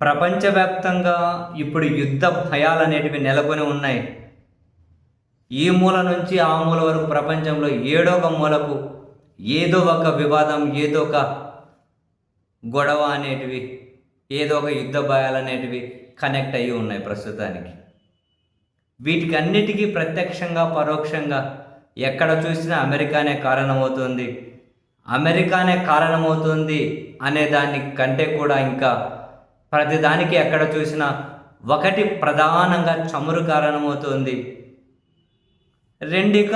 ప్రపంచవ్యాప్తంగా ఇప్పుడు యుద్ధ భయాలు అనేటివి నెలకొని ఉన్నాయి. ఈ మూల నుంచి ఆ మూల వరకు ప్రపంచంలో ఏడో ఒక మూలకు ఏదో ఒక వివాదం ఏదో ఒక గొడవ అనేటివి ఏదో ఒక యుద్ధ భయాలు అనేటివి కనెక్ట్ అయ్యి ఉన్నాయి ప్రస్తుతానికి. వీటికి అన్నిటికీ ప్రత్యక్షంగా పరోక్షంగా ఎక్కడ చూసినా అమెరికానే కారణమవుతుంది. అమెరికానే కారణమవుతుంది అనే దాని కంటే కూడా ఇంకా ప్రతిదానికి ఎక్కడ చూసినా ఒకటి ప్రధానంగా చమురు కారణమవుతుంది. రెండిక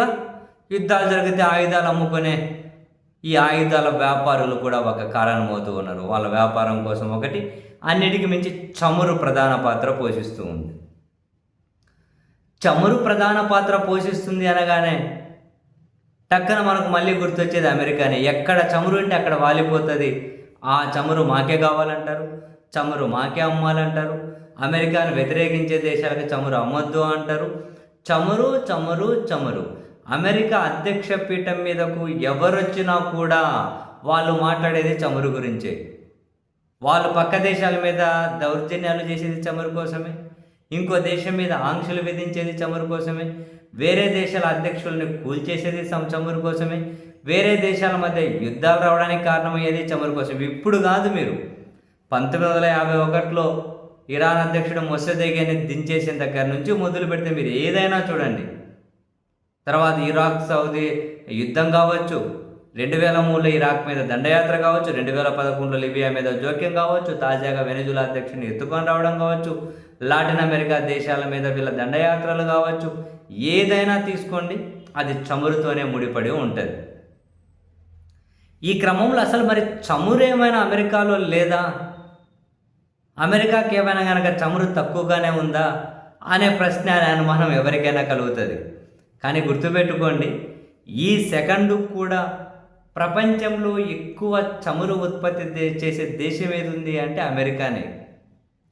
యుద్ధాలు జరిగితే ఆయుధాలు అమ్ముకునే ఈ ఆయుధాల వ్యాపారులు కూడా ఒక కారణమవుతూ ఉన్నారు. వాళ్ళ వ్యాపారం కోసం ఒకటి అన్నిటికి మించి చమురు ప్రధాన పాత్ర పోషిస్తూ ఉంది. చమురు ప్రధాన పాత్ర పోషిస్తుంది అనగానే టక్కన మనకు మళ్ళీ గుర్తొచ్చేది అమెరికానే. ఎక్కడ చమురు ఉంటే అక్కడ వాలిపోతుంది. ఆ చమురు మాకే కావాలంటారు. చమురు మాకే అమ్మాలంటారు. అమెరికాను వ్యతిరేకించే దేశాలకు చమురు అమ్మొద్దు అంటారు. చమురు చమురు చమురు. అమెరికా అధ్యక్ష పీఠం మీదకు ఎవరొచ్చినా కూడా వాళ్ళు మాట్లాడేది చమురు గురించే. వాళ్ళు పక్క దేశాల మీద దౌర్జన్యాలు చేసేది చమురు కోసమే. ఇంకో దేశం మీద ఆంక్షలు విధించేది చమురు కోసమే. వేరే దేశాల అధ్యక్షుల్ని కూల్చేసేది చమురు కోసమే. వేరే దేశాల మధ్య యుద్ధాలు రావడానికి కారణమయ్యేది చమురు కోసం ఇప్పుడు కాదు మీరు. పంతొమ్మిది వందల యాభై ఒకటిలో ఇరాన్ అధ్యక్షుడు మొసదేగిని దించేసిన దగ్గర నుంచి మొదలు పెడితే మీరు ఏదైనా చూడండి. తర్వాత ఇరాక్ సౌదీ యుద్ధం కావచ్చు రెండు వేల మూడులో ఇరాక్ మీద దండయాత్ర కావచ్చు రెండు వేల పదకొండులో లిబియా మీద జోక్యం కావచ్చు తాజాగా వెనజులా అధ్యక్షుని ఎత్తుకొని రావడం కావచ్చు లాటిన్ అమెరికా దేశాల మీద వీళ్ళ దండయాత్రలు కావచ్చు ఏదైనా తీసుకోండి అది చమురుతోనే ముడిపడి ఉంటుంది. ఈ క్రమంలో అసలు మరి చమురు ఏమైనా అమెరికాలో లేదా? అమెరికాకి ఏమైనా కనుక చమురు తక్కువగానే ఉందా అనే ప్రశ్న అనే అనుమానం ఎవరికైనా కలుగుతుంది. కానీ గుర్తుపెట్టుకోండి ఈ సెకండు కూడా ప్రపంచంలో ఎక్కువ చమురు ఉత్పత్తి దే- చేసే దేశం ఏది ఉంది అంటే అమెరికానే.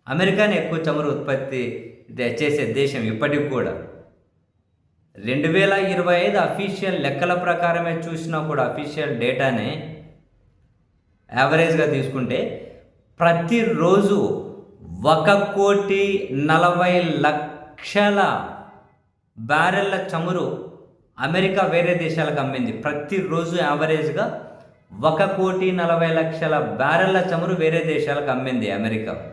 అమెరికానే ఎక్కువ చమురు ఉత్పత్తి చేసే దేశం ఇప్పటికి కూడా. రెండు వేల ఇరవై ఐదు అఫీషియల్ లెక్కల ప్రకారమే చూసినా కూడా అఫీషియల్ డేటానే యావరేజ్గా తీసుకుంటే ప్రతిరోజు ఒక కోటి నలభై లక్షల బ్యారెళ్ళ చమురు అమెరికా వేరే దేశాలకు అమ్మింది. ప్రతిరోజు యావరేజ్గా ఒక కోటి నలభై లక్షల బ్యారెళ్ళ చమురు వేరే దేశాలకు అమ్మింది అమెరికా.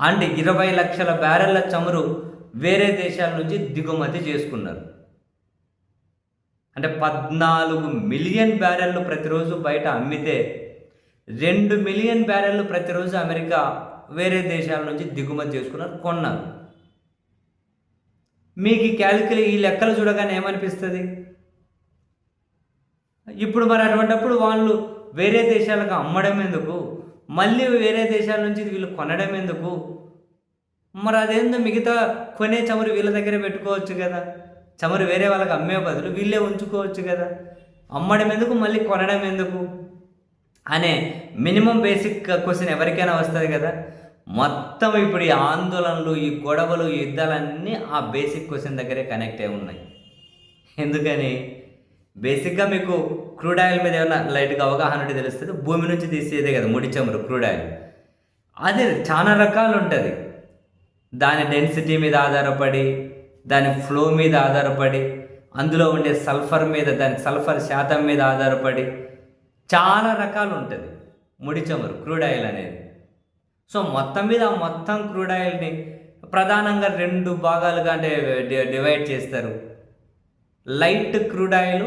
అండ్ ఇరవై లక్షల బ్యారెళ్ళ చమురు వేరే దేశాల నుంచి దిగుమతి చేసుకున్నారు. అంటే పద్నాలుగు మిలియన్ బ్యారెళ్ళు ప్రతిరోజు బయట అమ్మితే రెండు మిలియన్ బ్యారెళ్ళు ప్రతిరోజు అమెరికా వేరే దేశాల నుంచి దిగుమతి చేసుకున్నారు కొన్నారు. మీకు ఈ క్యాలిక్యులే ఈ లెక్కలు చూడగానే ఏమనిపిస్తుంది? ఇప్పుడు మరి అటువంటిప్పుడు వాళ్ళు వేరే దేశాలకు అమ్మడం ఎందుకు? మళ్ళీ వేరే దేశాల నుంచి వీళ్ళు కొనడం ఎందుకు? మరి అదేందో మిగతా కొనే చమురు వీళ్ళ దగ్గర పెట్టుకోవచ్చు కదా. చమురు వేరే వాళ్ళకి అమ్మే బదులు వీళ్ళే ఉంచుకోవచ్చు కదా. అమ్మడం ఎందుకు? మళ్ళీ కొనడం ఎందుకు? అనే మినిమం బేసిక్ క్వశ్చన్ ఎవరికైనా వస్తుంది కదా? మొత్తం ఇప్పుడు ఈ ఆందోళనలు ఈ గొడవలు ఈ యుద్ధాలన్నీ ఆ బేసిక్ క్వశ్చన్ దగ్గరే కనెక్ట్ అయి ఉన్నాయి. ఎందుకని? బేసిక్గా మీకు క్రూడ్ ఆయిల్ మీద ఏమైనా లైట్గా అవగాహన ఉంటే తెలుస్తుంది. భూమి నుంచి తీసేదే కదా ముడి చమురు క్రూడ్ ఆయిల్. అది చాలా రకాలు ఉంటుంది. దాని డెన్సిటీ మీద ఆధారపడి దాని ఫ్లో మీద ఆధారపడి అందులో ఉండే సల్ఫర్ మీద దాని సల్ఫర్ శాతం మీద ఆధారపడి చాలా రకాలు ఉంటుంది ముడి చమురు క్రూడ్ ఆయిల్ అనేది. సో మొత్తం మీద ఆ మొత్తం క్రూడ్ ఆయిల్ని ప్రధానంగా రెండు భాగాలుగా అంటే డివైడ్ చేస్తారు. Light crude oil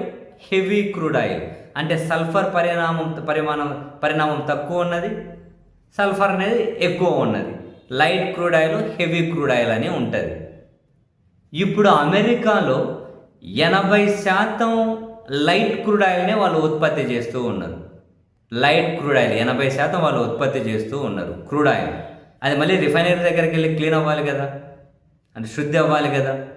heavy crude oil అంటే సల్ఫర్ పరిణామం పరిమాణం పరిణామం తక్కువ ఉన్నది సల్ఫర్ అనేది ఎక్కువ ఉన్నది. Light crude oil heavy crude oil అని ఉంటుంది. ఇప్పుడు అమెరికాలో ఎనభై శాతం లైట్ క్రూడ్ ఆయిల్నే వాళ్ళు ఉత్పత్తి చేస్తూ ఉన్నారు. లైట్ క్రూడ్ ఆయిల్ ఎనభై శాతం వాళ్ళు ఉత్పత్తి చేస్తూ ఉన్నారు క్రూడ్ ఆయిల్ అది మళ్ళీ రిఫైనరీ దగ్గరికి వెళ్ళి క్లీన్ అవ్వాలి కదా? అంటే శుద్ధి అవ్వాలి కదా?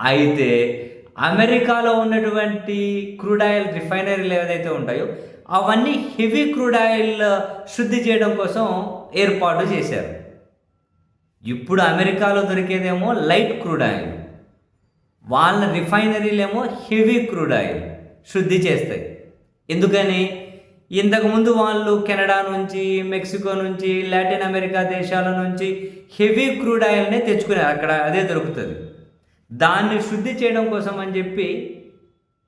అయితే అమెరికాలో ఉన్నటువంటి క్రూడ్ ఆయిల్ రిఫైనరీలు ఏదైతే ఉంటాయో అవన్నీ హెవీ క్రూడ్ ఆయిల్ శుద్ధి చేయడం కోసం ఏర్పాటు చేశారు. ఇప్పుడు అమెరికాలో దొరికేదేమో లైట్ క్రూడ్ ఆయిల్ వాళ్ళ రిఫైనరీలేమో హెవీ క్రూడ్ ఆయిల్ శుద్ధి చేస్తాయి. ఎందుకని? ఇంతకుముందు వాళ్ళు కెనడా నుంచి మెక్సికో నుంచి లాటిన్ అమెరికా దేశాల నుంచి హెవీ క్రూడ్ ఆయిల్నే తెచ్చుకున్నారు అక్కడ అదే దొరుకుతుంది. దాన్ని శుద్ధి చేయడం కోసం అని చెప్పి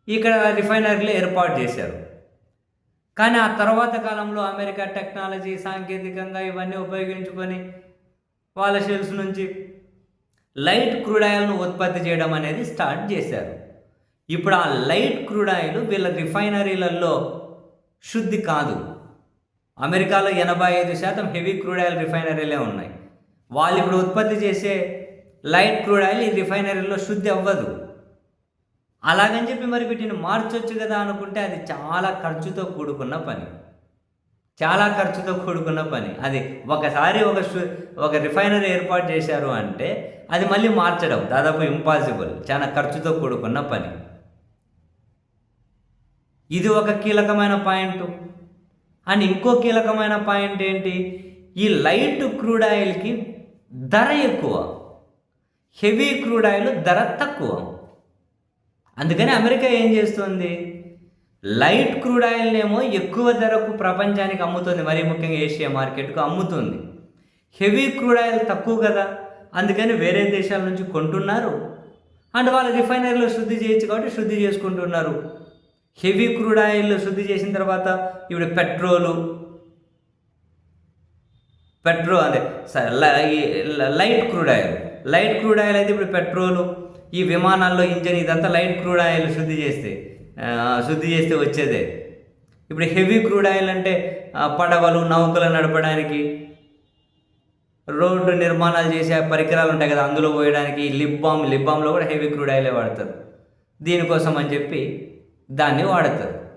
ఇక్కడ రిఫైనరీలు ఏర్పాటు చేశారు. కానీ ఆ తర్వాత కాలంలో అమెరికా టెక్నాలజీ సాంకేతికంగా ఇవన్నీ ఉపయోగించుకొని వాళ్ళ షెల్స్ నుంచి లైట్ క్రూడ్ ఆయిల్ను ఉత్పత్తి చేయడం అనేది స్టార్ట్ చేశారు. ఇప్పుడు ఆ లైట్ క్రూడాయిల్ వీళ్ళ రిఫైనరీలలో శుద్ధి కాదు. అమెరికాలో ఎనభై ఐదు శాతం హెవీ క్రూడ్ ఆయిల్ రిఫైనరీలే ఉన్నాయి. వాళ్ళు ఇప్పుడు ఉత్పత్తి చేసే లైట్ క్రూడ్ ఆయిల్ ఈ రిఫైనరీలో శుద్ధి అవ్వదు. అలాగని చెప్పి మరి వీటిని మార్చొచ్చు కదా అనుకుంటే అది చాలా ఖర్చుతో కూడుకున్న పని. చాలా ఖర్చుతో కూడుకున్న పని. అది ఒకసారి ఒక ఒక రిఫైనరీ ఏర్పాటు చేశారు అంటే అది మళ్ళీ మార్చడం దాదాపు ఇంపాసిబుల్ చాలా ఖర్చుతో కూడుకున్న పని. ఇది ఒక కీలకమైన పాయింట్. అండ్ ఇంకో కీలకమైన పాయింట్ ఏంటి? ఈ లైట్ క్రూడ్ ఆయిల్కి ధర ఎక్కువ. హెవీ క్రూడ్ ఆయిల్ ధర తక్కువ. అందుకని అమెరికా ఏం చేస్తుంది? లైట్ క్రూడ్ ఆయిల్నేమో ఎక్కువ ధరకు ప్రపంచానికి అమ్ముతుంది. మరీ ముఖ్యంగా ఏషియా మార్కెట్కు అమ్ముతుంది. హెవీ క్రూడ్ ఆయిల్ తక్కువ కదా. అందుకని వేరే దేశాల నుంచి కొంటున్నారు. అండ్ వాళ్ళ రిఫైనరీలో శుద్ధి చేయొచ్చు కాబట్టి శుద్ధి చేసుకుంటున్నారు. హెవీ క్రూడ్ ఆయిల్ శుద్ధి చేసిన తర్వాత ఇప్పుడు పెట్రోలు పెట్రోల్ అదే ల- light crude oil. Light crude oil అయితే ఇప్పుడు పెట్రోలు ఈ విమానాల్లో ఇంజన్ ఇదంతా లైట్ క్రూడ్ ఆయిల్ శుద్ధి చేస్తే శుద్ధి చేస్తే వచ్చేదే. ఇప్పుడు హెవీ క్రూడ్ ఆయిల్ అంటే పడవలు నౌకలు నడపడానికి రోడ్డు నిర్మాణాలు చేసే పరికరాలు ఉంటాయి కదా అందులో పోయడానికి లిప్ బామ్ లిప్ బామ్లో కూడా హెవీ క్రూడ్ ఆయిలే వాడతారు. దీనికోసం అని చెప్పి దాన్ని వాడతారు.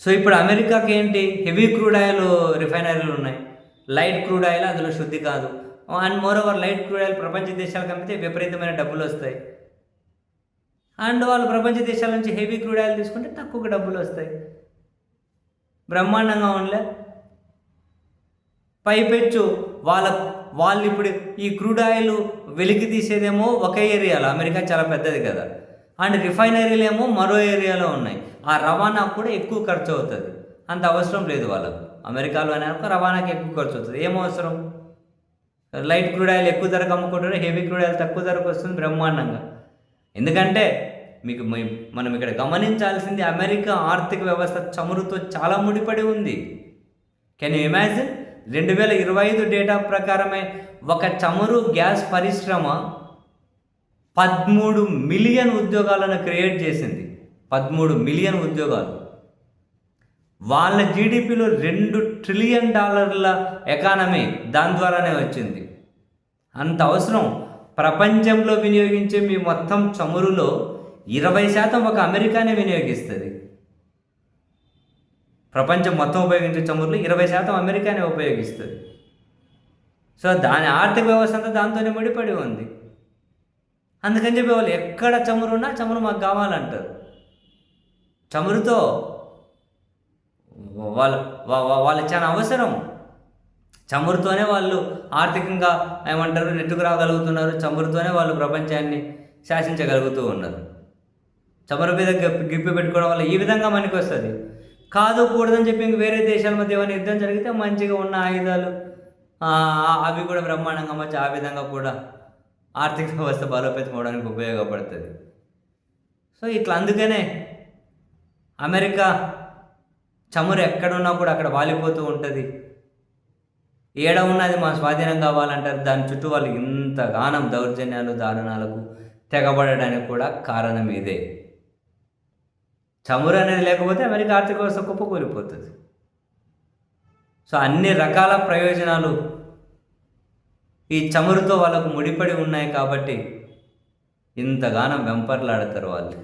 సో ఇప్పుడు అమెరికాకి ఏంటి? హెవీ క్రూడ్ ఆయిల్ రిఫైనరీలు ఉన్నాయి. లైట్ క్రూడ్ ఆయిల్ అందులో శుద్ధి కాదు. And moreover light crude oil ప్రపంచ దేశాలకు అమ్మితే విపరీతమైన డబ్బులు వస్తాయి. అండ్ వాళ్ళు ప్రపంచ దేశాల నుంచి హెవీ క్రూడ్ ఆయిల్ తీసుకుంటే తక్కువ డబ్బులు వస్తాయి. బ్రహ్మాండంగా ఉండలే. పైపెచ్చు. వాళ్ళ వాళ్ళు ఇప్పుడు ఈ క్రూడ్ ఆయిల్ వెలికి తీసేదేమో ఒక ఏరియాలో అమెరికా చాలా పెద్దది కదా. అండ్ రిఫైనరీలు ఏమో మరో ఏరియాలో ఉన్నాయి. ఆ రవాణా కూడా ఎక్కువ ఖర్చు అవుతుంది అంత అవసరం లేదు వాళ్ళకు. అమెరికాలో అనే రవాణాకి ఎక్కువ ఖర్చు అవుతుంది ఏం అవసరం? లైట్ క్రూడ్ ఆయిల్ ఎక్కువ ధరకు అమ్ముకుంటారు హెవీ క్రూడ్ ఆయిల్ తక్కువ ధరకు వస్తుంది బ్రహ్మాండంగా. ఎందుకంటే మీకు మ- మనం ఇక్కడ గమనించాల్సింది అమెరికా ఆర్థిక వ్యవస్థ చమురుతో చాలా ముడిపడి ఉంది. కెన్ యూ ఇమాజిన్ రెండు వేల ఇరవై ఐదు డేటా ప్రకారమే ఒక చమురు గ్యాస్ పరిశ్రమ పదమూడు మిలియన్ ఉద్యోగాలను క్రియేట్ చేసింది. పదమూడు మిలియన్ ఉద్యోగాలు. వాళ్ళ జీడిపిలో రెండు ట్రిలియన్ డాలర్ల ఎకానమీ దాని ద్వారానే వచ్చింది. అంత అవసరం. ప్రపంచంలో వినియోగించే మీ మొత్తం చమురులో ఇరవై శాతం ఒక అమెరికానే వినియోగిస్తుంది. ప్రపంచం మొత్తం ఉపయోగించే చమురులు ఇరవై శాతం అమెరికానే ఉపయోగిస్తుంది. సో దాని ఆర్థిక వ్యవస్థ అంతా దాంతోనే ముడిపడి ఉంది. అందుకని చెప్పి వాళ్ళు ఎక్కడ చమురు ఉన్నా చమురు మాకు కావాలంటారు. చమురుతో వాళ్ళ వా- వాళ్ళకి చాలా అవసరం. చమురుతోనే వాళ్ళు ఆర్థికంగా ఏమంటారు నెట్టుకు రాగలుగుతున్నారు. చమురుతోనే వాళ్ళు ప్రపంచాన్ని శాసించగలుగుతూ ఉన్నారు. చమురు మీద గప్పి గిప్పి పెట్టుకోవడం వల్ల ఈ విధంగా మనకి వస్తుంది కాదు కూడదని చెప్పి ఇంక వేరే దేశాల మధ్య ఏమైనా యుద్ధం జరిగితే మంచిగా ఉన్న ఆయుధాలు అవి కూడా బ్రహ్మాండంగా మంచి ఆ విధంగా కూడా ఆర్థిక వ్యవస్థ బలోపేతం ఉపయోగపడుతుంది. సో ఇట్లా అందుకనే అమెరికా చమురు ఎక్కడున్నా కూడా అక్కడ వాలిపోతూ ఉంటుంది. ఏడ ఉన్నది మా స్వాధీనం కావాలంటారు దాని చుట్టూ వాళ్ళు ఇంతగానం దౌర్జన్యాలు దారుణాలకు తెగబడడానికి కూడా కారణం ఇదే. చమురు అనేది లేకపోతే అమెరికా ఆర్థిక వ్యవస్థ కుప్పకూలిపోతుంది సో అన్ని రకాల ప్రయోజనాలు ఈ చమురుతో వాళ్ళకు ముడిపడి ఉన్నాయి కాబట్టి ఇంతగానం వెంపర్లాడతారు వాళ్ళు.